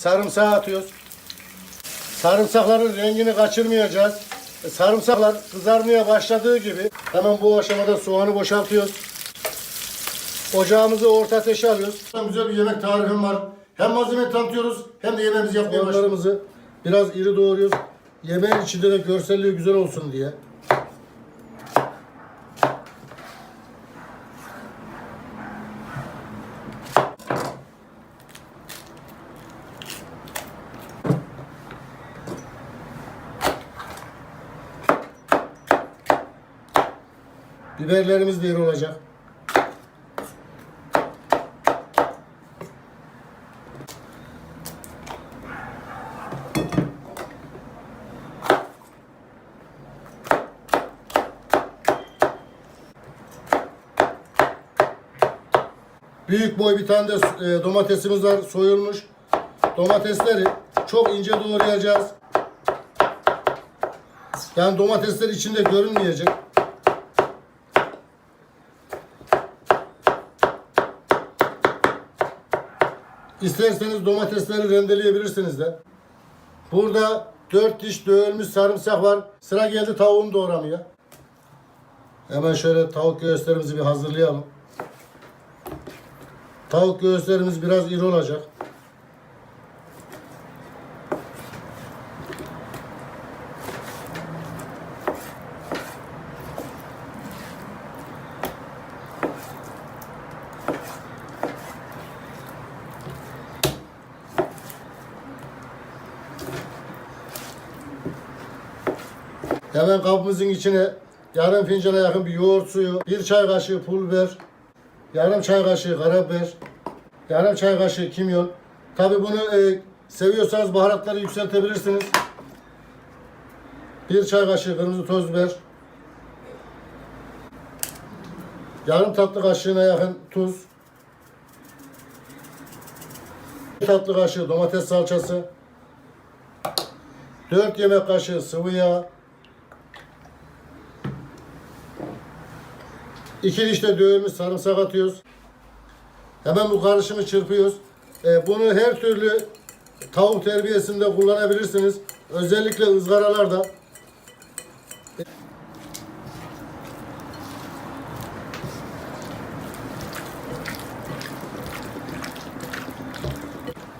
sarımsağı atıyoruz. Sarımsakların rengini kaçırmayacağız. E, Sarımsaklar kızarmaya başladığı gibi hemen bu aşamada soğanı boşaltıyoruz. Ocağımızı orta ateşe alıyoruz. Güzel bir yemek tarifim var. Hem malzemeyi tanıtıyoruz hem de yemeğimizi yapmaya başlıyoruz. biraz iri doğruyoruz. Yemeğin içinde de görselliği güzel olsun diye. Biberlerimiz de iri olacak. Büyük boy bir tane de e, domatesimiz var soyulmuş. Domatesleri çok ince doğrayacağız. Yani domatesler içinde görünmeyecek. İsterseniz domatesleri rendeleyebilirsiniz de. Burada 4 diş dövülmüş sarımsak var. Sıra geldi tavuğun doğramaya. Hemen şöyle tavuk göğüslerimizi bir hazırlayalım. Tavuk göğüslerimiz biraz iri olacak. Hemen kabımızın içine yarım fincana yakın bir yoğurt suyu, bir çay kaşığı pul biber, yarım çay kaşığı karabiber, yarım çay kaşığı kimyon. Tabi bunu e, seviyorsanız baharatları yükseltebilirsiniz. Bir çay kaşığı kırmızı toz biber. Yarım tatlı kaşığına yakın tuz. Bir tatlı kaşığı domates salçası. 4 yemek kaşığı sıvı yağ. 2 diş de dövülmüş sarımsak atıyoruz. Hemen bu karışımı çırpıyoruz. Ee, bunu her türlü tavuk terbiyesinde kullanabilirsiniz. Özellikle ızgaralarda.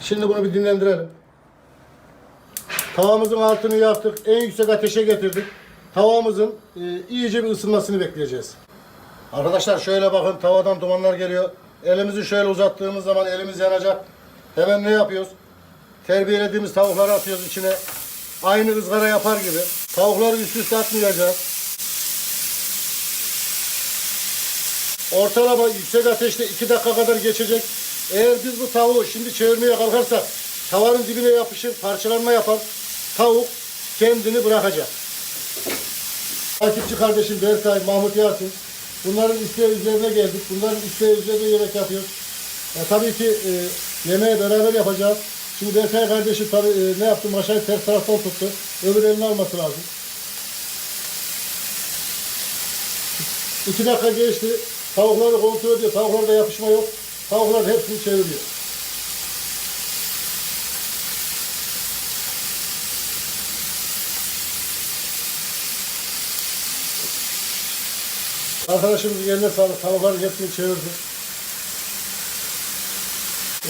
Şimdi bunu bir dinlendirelim. Tavamızın altını yaktık. En yüksek ateşe getirdik. Tavamızın e, iyice bir ısınmasını bekleyeceğiz. Arkadaşlar şöyle bakın tavadan dumanlar geliyor. Elimizi şöyle uzattığımız zaman elimiz yanacak. Hemen ne yapıyoruz? Terbiyelediğimiz tavukları atıyoruz içine. Aynı ızgara yapar gibi. Tavukları üst üste atmayacağız. Ortalama yüksek ateşte 2 dakika kadar geçecek. Eğer biz bu tavuğu şimdi çevirmeye kalkarsak tavanın dibine yapışır, parçalanma yapar. Tavuk kendini bırakacak. Takipçi kardeşim Berkay, Mahmut Yasin. Bunların isteği üzerine geldik. Bunların isteği üzerine yemek yapıyoruz. Ya, tabii ki e, yemeği beraber yapacağız. Şimdi Berkay kardeşim tabii e, ne yaptı? Maşayı ters taraftan tuttu. Öbür elini alması lazım. İki dakika geçti. Tavukları kontrol ediyor. Tavuklarda yapışma yok. Tavuklar hepsini çeviriyor. Arkadaşımızın eline sağlık. Tavukların hepsini çevirdi.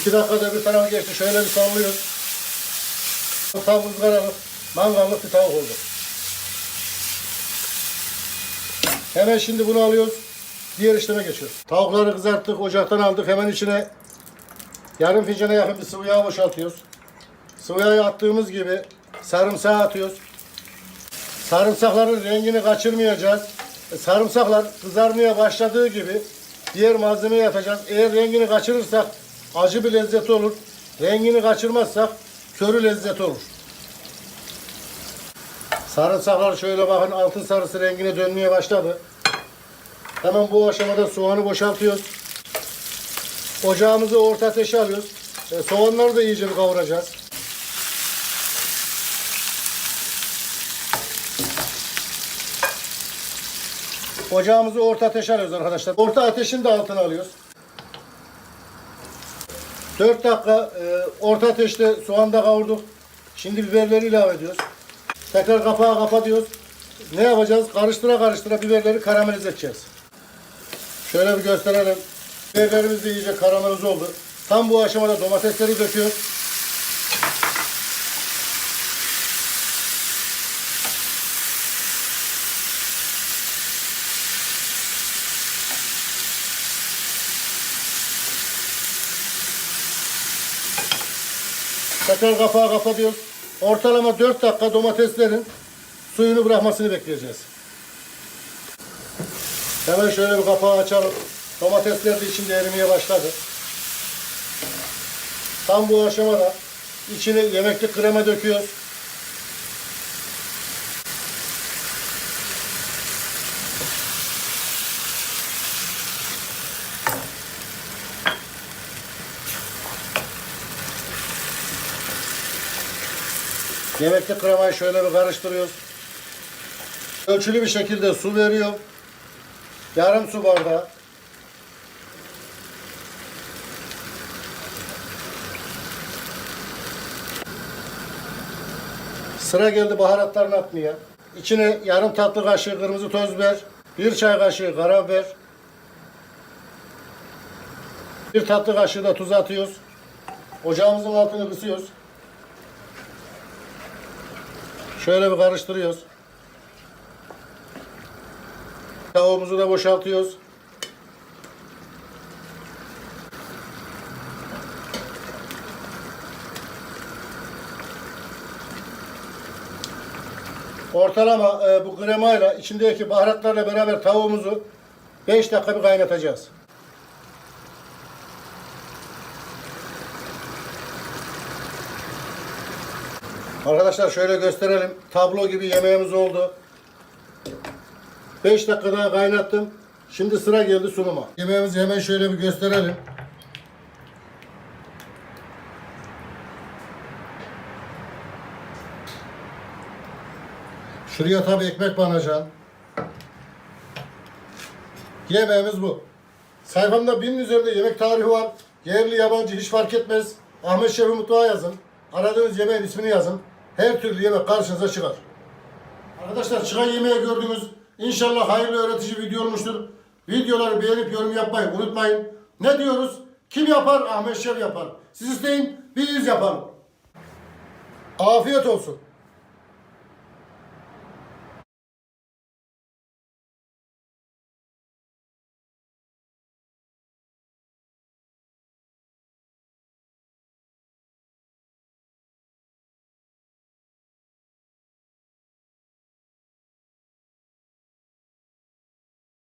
İki dakikada bir tarafa geçti. Şöyle bir sallıyor. Tam ızgaralık, mangallık bir tavuk oldu. Hemen şimdi bunu alıyoruz. Diğer işleme geçiyoruz. Tavukları kızarttık, ocaktan aldık. Hemen içine yarım fincana yakın bir sıvı yağ boşaltıyoruz. Sıvı yağı attığımız gibi sarımsağı atıyoruz. Sarımsakların rengini kaçırmayacağız. Sarımsaklar kızarmaya başladığı gibi diğer malzemeyi atacağız. Eğer rengini kaçırırsak acı bir lezzeti olur. Rengini kaçırmazsak körü lezzeti olur. Sarımsaklar şöyle bakın altın sarısı rengine dönmeye başladı. Hemen bu aşamada soğanı boşaltıyoruz. Ocağımızı orta ateşe alıyoruz. E, soğanları da iyice bir kavuracağız. Ocağımızı orta ateşe alıyoruz arkadaşlar. Orta ateşin de altına alıyoruz. 4 dakika e, orta ateşte soğanda kavurduk. Şimdi biberleri ilave ediyoruz. Tekrar kapağı kapatıyoruz. Ne yapacağız? Karıştıra karıştıra biberleri karamelize edeceğiz. Şöyle bir gösterelim. Biberlerimiz de iyice karamelize oldu. Tam bu aşamada domatesleri döküyoruz. Tekrar kapağı kapatıyoruz. Ortalama 4 dakika domateslerin suyunu bırakmasını bekleyeceğiz. Hemen şöyle bir kapağı açalım. Domatesler de içinde erimeye başladı. Tam bu aşamada içine yemeklik krema döküyoruz. Yemekli kremayı şöyle bir karıştırıyoruz. Ölçülü bir şekilde su veriyor. Yarım su bardağı. Sıra geldi baharatlarını atmaya. İçine yarım tatlı kaşığı kırmızı toz biber, bir çay kaşığı karabiber, bir tatlı kaşığı da tuz atıyoruz. Ocağımızın altını kısıyoruz. Şöyle bir karıştırıyoruz. Tavuğumuzu da boşaltıyoruz. Ortalama e, bu kremayla içindeki baharatlarla beraber tavuğumuzu 5 dakika bir kaynatacağız. Arkadaşlar şöyle gösterelim. Tablo gibi yemeğimiz oldu. 5 dakika daha kaynattım. Şimdi sıra geldi sunuma. Yemeğimizi hemen şöyle bir gösterelim. Şuraya tabii ekmek banacaksın. Yemeğimiz bu. Sayfamda binin üzerinde yemek tarifi var. Yerli yabancı hiç fark etmez. Ahmet Şef'i mutfağa yazın. Aradığınız yemeğin ismini yazın. Her türlü yemek karşınıza çıkar. Arkadaşlar çıkan yemeği gördünüz. İnşallah hayırlı öğretici video olmuştur. Videoları beğenip yorum yapmayı unutmayın. Ne diyoruz? Kim yapar? Ahmet Şef yapar. Siz isteyin, biz yapalım. Afiyet olsun.